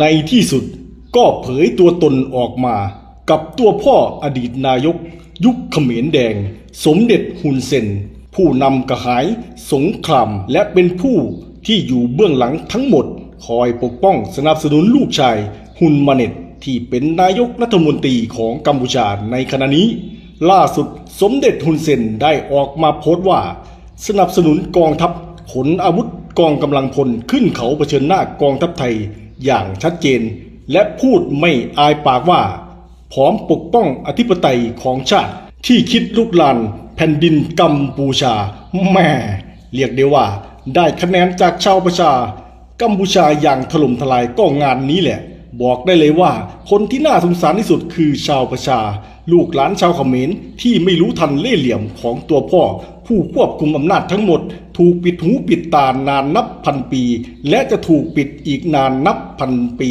ในที่สุดก็เผยตัวตนออกมา กับตัวพ่ออดีตนายก ยุคเขมรแดง สมเด็จฮุนเซน ผู้นำกระหายสงครามและเป็นผู้ที่อยู่เบื้องหลังทั้งหมด คอยปกป้องสนับสนุนลูกชายฮุนมาเน็ต ที่เป็นนายกรัฐมนตรีของกัมพูชาในขณะนี้ ล่าสุดสมเด็จฮุนเซนได้ออกมาโพสต์ว่า สนับสนุนกองทัพขนอาวุธ กองกำลังพลขึ้นเขาเผชิญหน้ากองทัพไทยอย่างชัดเจน และพูดไม่อายปากว่า พร้อมปกป้องอธิปไตยของชาติที่คิดลุกลานแผ่นดินกัมพูชาแม่เรียกได้ว่า ได้คะแนนจากชาวประชา กัมพูชาอย่างถล่มทลายก็งานนี้แหละ บอกได้เลยว่า คนที่น่าสงสารที่สุดคือชาวประชา ลูกหลานชาวเขมรที่ไม่รู้ทันเล่ห์เหลี่ยมของตัวพ่อ ผู้ควบคุมอำนาจทั้งหมด ถูกปิดหูปิดตานานนับพันปี และจะถูกปิดอีกนานนับพันปี